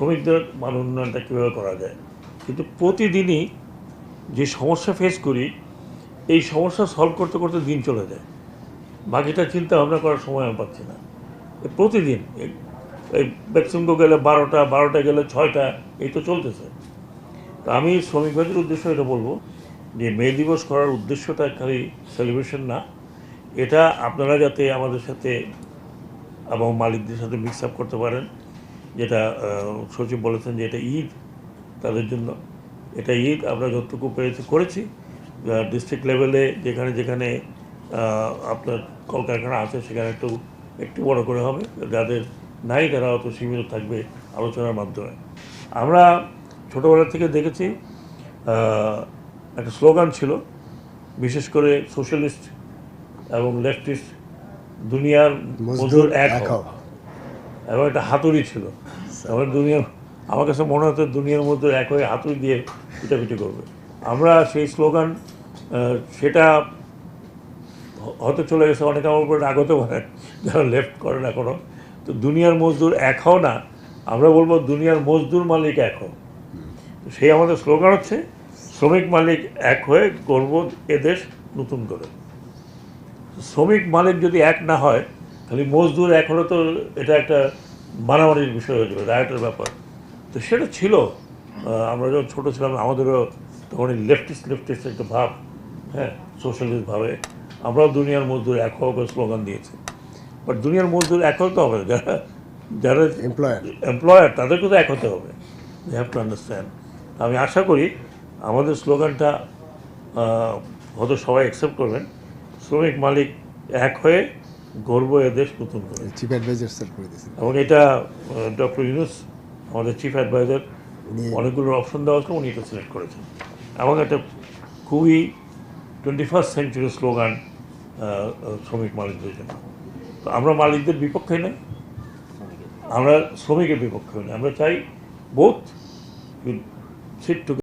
শ্রমিকদের মান উন্নয়নটা কীভাবে করা যায়? কিন্তু প্রতিদিনই যে সমস্যা ফেস করি, এই সমস্যা সলভ করতে করতে দিন চলে যায়। বাকিটা চিন্তা ভাবনা করার সময় আমি পাচ্ছি না। প্রতিদিন এই- এই গেলে বারোটা বারোটা গেলে ছয়টা, এই তো চলতেছে। তো আমি শ্রমিক ভাইদের উদ্দেশ্য এটা বলব যে মে দিবস করার উদ্দেশ্যটা খালি সেলিব্রেশন না। এটা আপনারা যাতে আমাদের সাথে এবং মালিকদের সাথে মিক্স আপ করতে পারেন। যেটা সচিব বলেছেন যে এটা ঈদ তাদের জন্য এটা ঈদ আমরা যতটুকু পেরেছি করেছি। ডিস্ট্রিক্ট লেভেলে যেখানে যেখানে আপনার কলকারখানা আছে সেখানে একটু একটু বড় করে হবে। যাদের নাই তারা অত সীমিত থাকবে আলোচনার মাধ্যমে। আমরা ছোটোবেলা থেকে দেখেছি একটা স্লোগান ছিল বিশেষ করে সোশ্যালিস্ট এবং লেফটিস্ট দুনিয়ার মজদুর এক এবং একটা হাতুড়ি ছিল। আমার দুনিয়ার, আমার কাছে মনে হতো দুনিয়ার মধ্যে এক হয়ে হাতুড়ি দিয়ে পিটাপিটি করবে। আমরা সেই স্লোগান সেটা হয়তো চলে গেছে, অনেকে আমার উপরে রাগ হতে পারে, যারা লেফট করেন এখনও তো দুনিয়ার মজদুর এক হও না, আমরা বলব দুনিয়ার মজদুর মালিক এক সেই আমাদের স্লোগান হচ্ছে, শ্রমিক মালিক এক হয়ে গর্ব এদেশ নতুন করে। শ্রমিক মালিক যদি এক না হয় তাহলে মজদুর এক হলে তো এটা একটা মারামারির বিষয় হয়ে যাবে রায়টের ব্যাপার। তো সেটা ছিল। আমরা যখন ছোটো ছিলাম আমাদেরও তখন লেফটিস্ট লেফটিস্ট একটা ভাব হ্যাঁ সোশ্যালিস্ট ভাবে। আমরাও দুনিয়ার মজদুর এক করে স্লোগান দিয়েছি। বাট দুনিয়ার মজদুর এক হতে হবে যারা যারা এমপ্লয়ার এমপ্লয়ার তাদেরকে তো এক হতে হবে। দে হ্যাভ টু আন্ডারস্ট্যান্ড আমি আশা করি আমাদের স্লোগানটা হয়তো সবাই অ্যাকসেপ্ট করবেন। শ্রমিক মালিক এক হয়ে গর্ব এদেশ নতুন করে। চিফ অ্যাডভাইজার স্যার করে দিয়েছেন। এবং এটা ডক্টর ইউনুস আমাদের চিফ অ্যাডভাইজার উনি- অনেকগুলো অপশন দেওয়া ছিল উনি এটা সিলেক্ট করেছেন। এবং একটা খুবই টোয়েন্টি ফার্স্ট সেঞ্চুরি স্লোগান শ্রমিক মালিকদের জন্য। তো আমরা মালিকদের বিপক্ষে নেই। আমরা শ্রমিকের বিপক্ষে নেই। আমরা চাই বোথ সিট টু